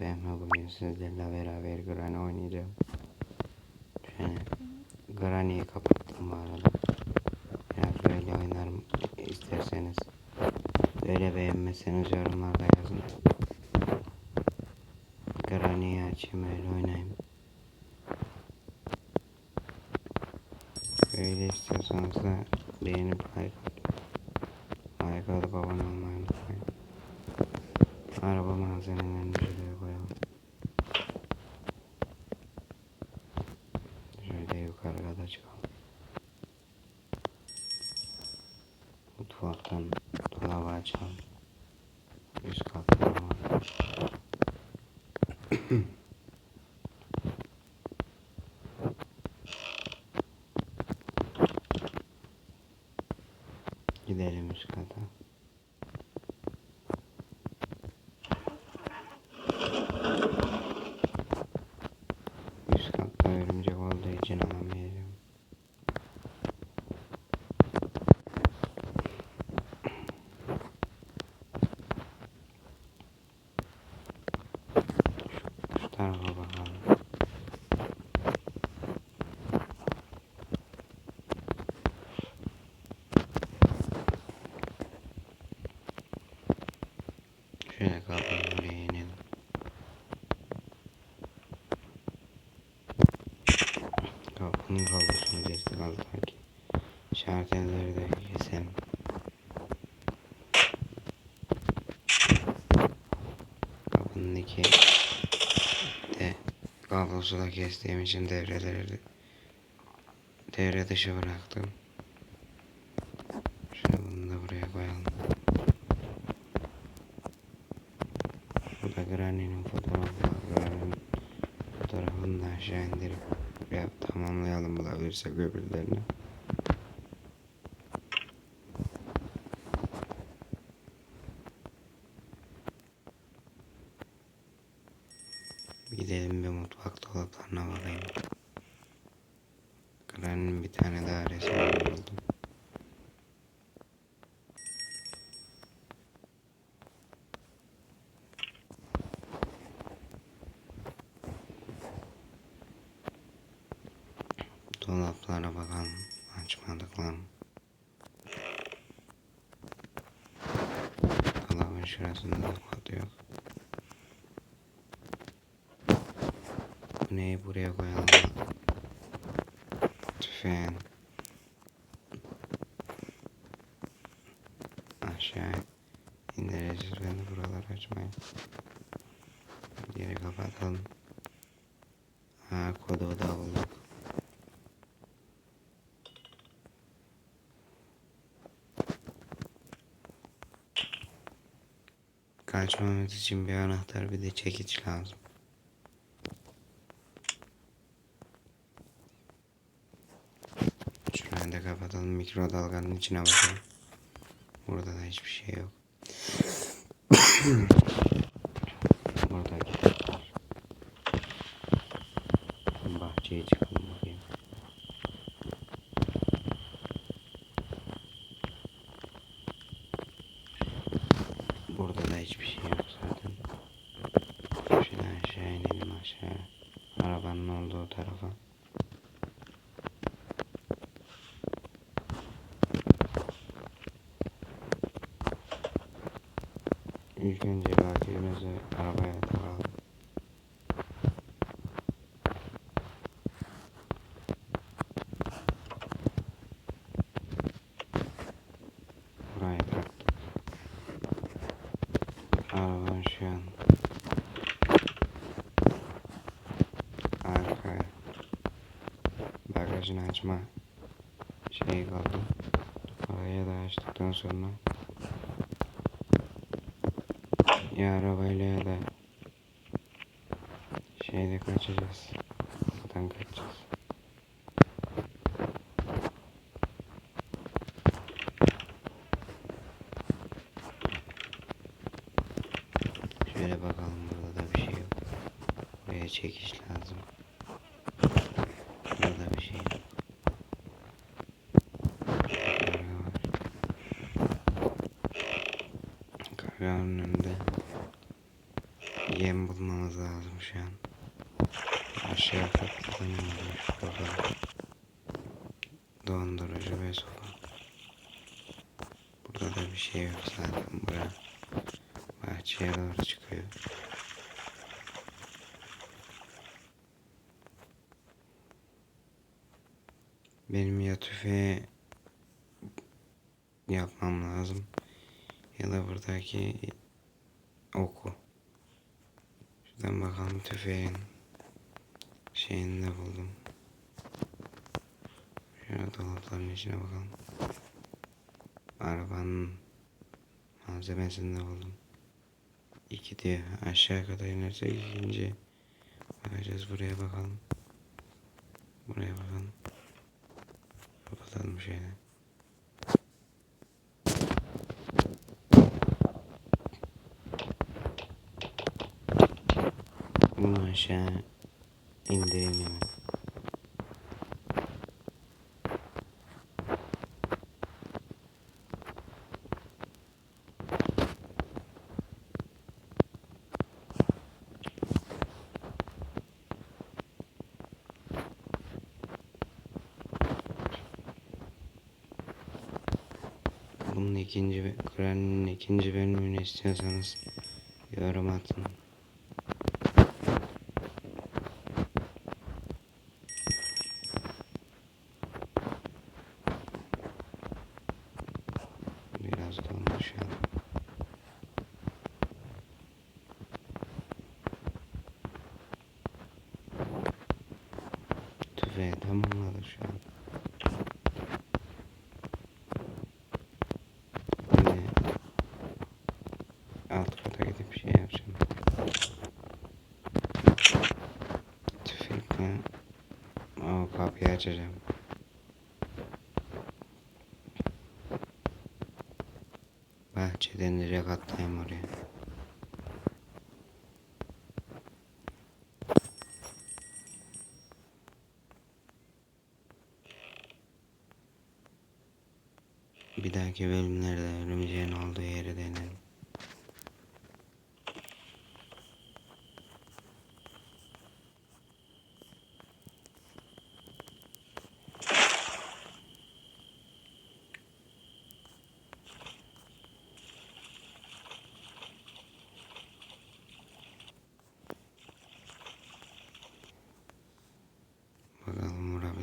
Fehmi bugün sizlerle beraber Granny oynayacağım. Şöyle Granny'yi kapattım bu arada. Biraz böyle oynarım isterseniz. Böyle beğenmezseniz yorumlarda yazın. Granny'yi açayım öyle oynayayım. Böyle istiyorsanız da beğenip like. Like atıp abone olmayı unutmayın. Araba malzemelerini. Şöyle yukarıya da çıkalım. Mutfaktan dolabı açalım. Üst katta var. Gidelim üst kata. Üst katta örümcek olduğu için alamayacağım. Şu, şu tarafa bakalım. Şöyle kapıyı buraya inelim. Kapının kablosunu kestik alttaki. Şartelleri de keselim. Kapının iki de kablosu da kestiğim için devreleri de devre dışı bıraktım. Şöyle bunu da buraya koyalım. Burada Granny'nin fotoğrafı var. Granny'nin fotoğrafını da aşağı indirip ya tamamlayalım bulabilirsek öbürlerini. Gidelim bir mutfak dolaplarına bakayım. Granny'nin bir tane daha resmini buldum. Dolaplara bakalım. Açmadık lan. Dolabın şurasında da kod yok. Bu neyi buraya koyalım? Tüfeğin. Aşağı indireceğiz. Ben buraları açmayayım. Geri kapatalım. Ha kodu da bulduk. Kaçmamız için bir anahtar bir de çekiç lazım. Şurayı da kapatalım. Mikrodalganın içine bakalım. Burada da hiçbir şey yok. Burada kitap var. Bahçeye çıkalım bakayım. Burada da hiçbir şey yok zaten. Şöyle aşağı inelim aşağı. Arabanın olduğu tarafa. İlk önce bakiyemizi arabaya takalım. Arka bagajını açma şeyi kaldı. Oraya da açtıktan sonra ya arabayla ya da şeyde kaçacağız. Buradan kaçacağız. Şöyle bakalım burada da bir şey yok. Buraya çekiş lazım. Burada bir şey yok. Karganın önünde yem bulmamız lazım şu an. Aşağı katta ne olmuş bakalım. Dondurucu ve soba. Burada da bir şey yok zaten. Bura bahçeye doğru çıkıyor. Benim ya tüfeği yapmam lazım. Ya da buradaki oku. Şuradan bakalım tüfeğin şeyini de buldum. Şöyle dolapların içine bakalım. Arabanın malzemesini de buldum. İki diye aşağı kadar inersek ikinci bakacağız buraya bakalım. Buraya bakalım. Kapatalım şöyle. Bunu aşağı indirelim. Bunun ikinci Kur'an'ın ikinci bölümünü istiyorsanız yorum atın. Tüfeği tamamladık şu an. Alt kata gidip şey yapacağım. Tüfekle o kapıyı açacağım. Bahçeden direkt atlayayım oraya.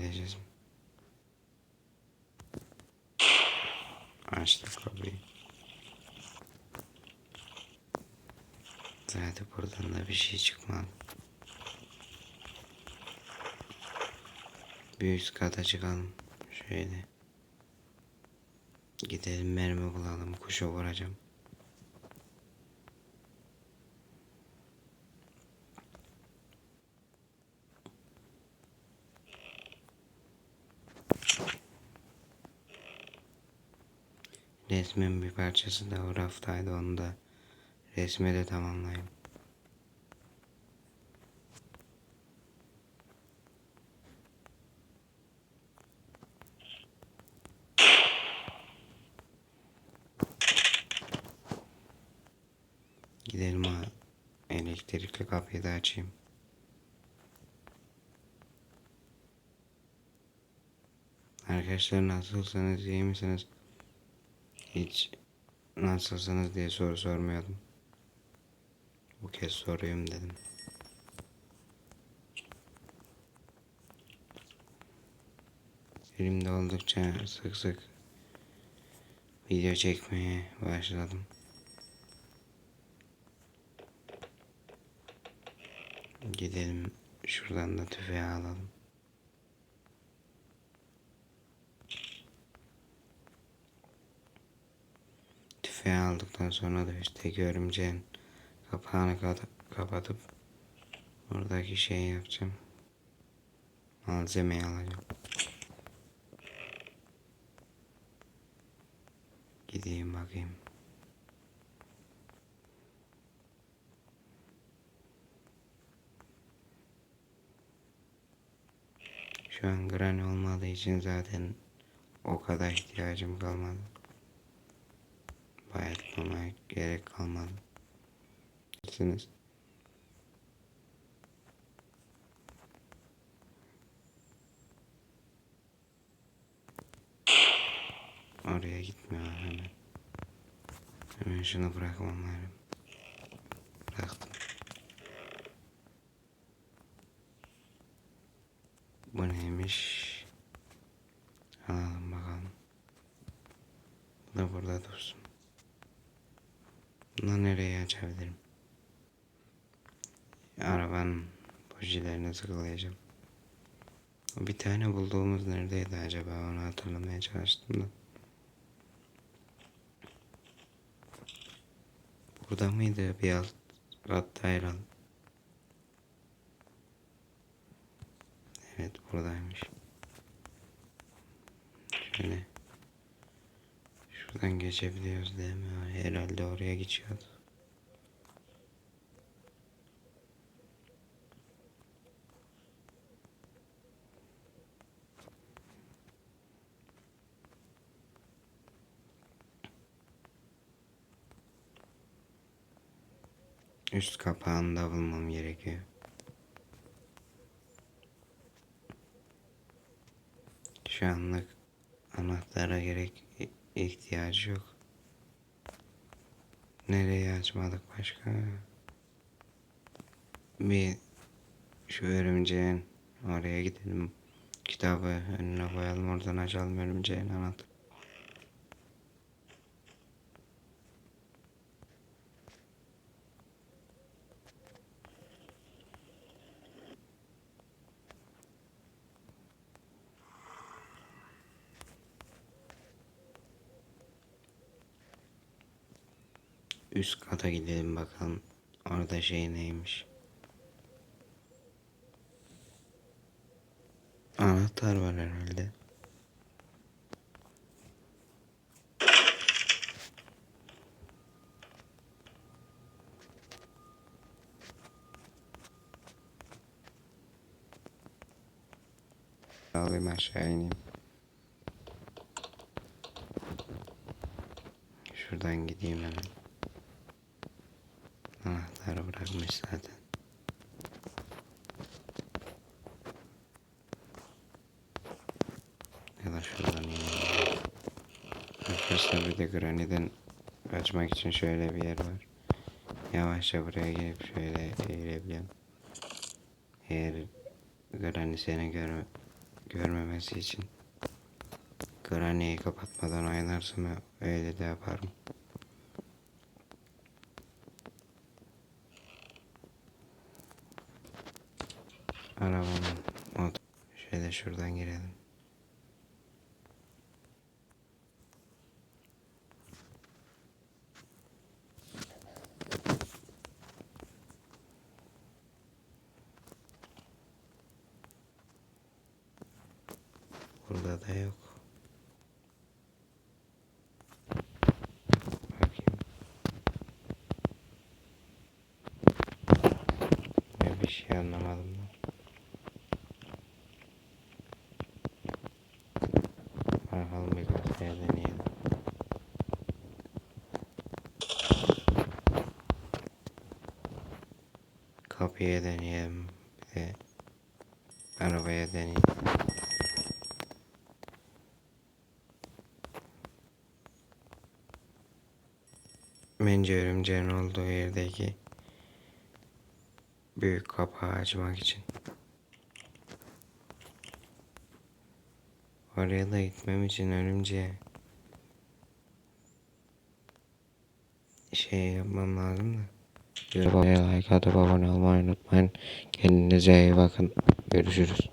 Mi? Açtık kapıyı. Zaten buradan da bir şey çıkmadı. Bir üst kata çıkalım. Şöyle. Gidelim mermi bulalım. Kuşa vuracağım. Resmin bir parçası da o raftaydı onu da resme de tamamlayayım. Gidelim ha. Elektrikli kapıyı da açayım. Arkadaşlar nasılsınız iyi misiniz? Hiç nasılsınız diye soru sormuyordum. Bu kez sorayım dedim. Elimde oldukça sık sık video çekmeye başladım. Gidelim şuradan da tüfeği alalım. Tüfeği aldıktan sonra da üstteki örümceğin kapağını kapatıp oradaki şeyi yapacağım. Malzemeyi alacağım. Gideyim bakayım. Şu an granny olmadığı için zaten o kadar ihtiyacım kalmadı tutmamaya gerek kalmadı. Siz Oraya gitmiyorlar hemen. Hemen şunu bırakmam lazım. Bıraktım. Bu neymiş? Alalım bakalım. Bu da burada dursun. Bunu nereye açabilirim? Arabanın bujilerini sıkılayacağım. Bir tane bulduğumuz neredeydi acaba onu hatırlamaya çalıştım da. Burada mıydı bir alt katta herhalde. Evet buradaymış. Şöyle. Şuradan geçebiliyoruz değil mi? Herhalde oraya geçiyoruz. Üst kapağını da bulmam gerekiyor. Şu anlık anahtara gerek ihtiyacı yok. Nereye açmadık başka? Bir şu örümceğin oraya gidelim. Kitabı önüne koyalım oradan açalım örümceğin anahtarı. Üst kata gidelim bakalım. Orada şey neymiş. Anahtar var herhalde. Alayım aşağı ineyim. Şuradan gideyim hemen. Bırakmış zaten. Ya da şuradan inelim. Arkadaşlar bir de Granny'den kaçmak için şöyle bir yer var. Yavaşça buraya gelip şöyle eğilebiliyorum. Eğer Granny seni görme, görmemesi için Granny'yi kapatmadan oynarsam öyle de yaparım. Arabanın mod. Şöyle şuradan girelim. Burada da yok. Bir şey anlamadım da. Bakalım bir gazeteye deneyelim. Kapıya deneyelim. Bir de arabaya deneyelim. Bence örümceğin olduğu yerdeki büyük kapağı açmak için. Oraya da gitmem için örümceğe şey yapmam lazım da. Videoya like atıp abone olmayı unutmayın. Kendinize iyi bakın. Görüşürüz.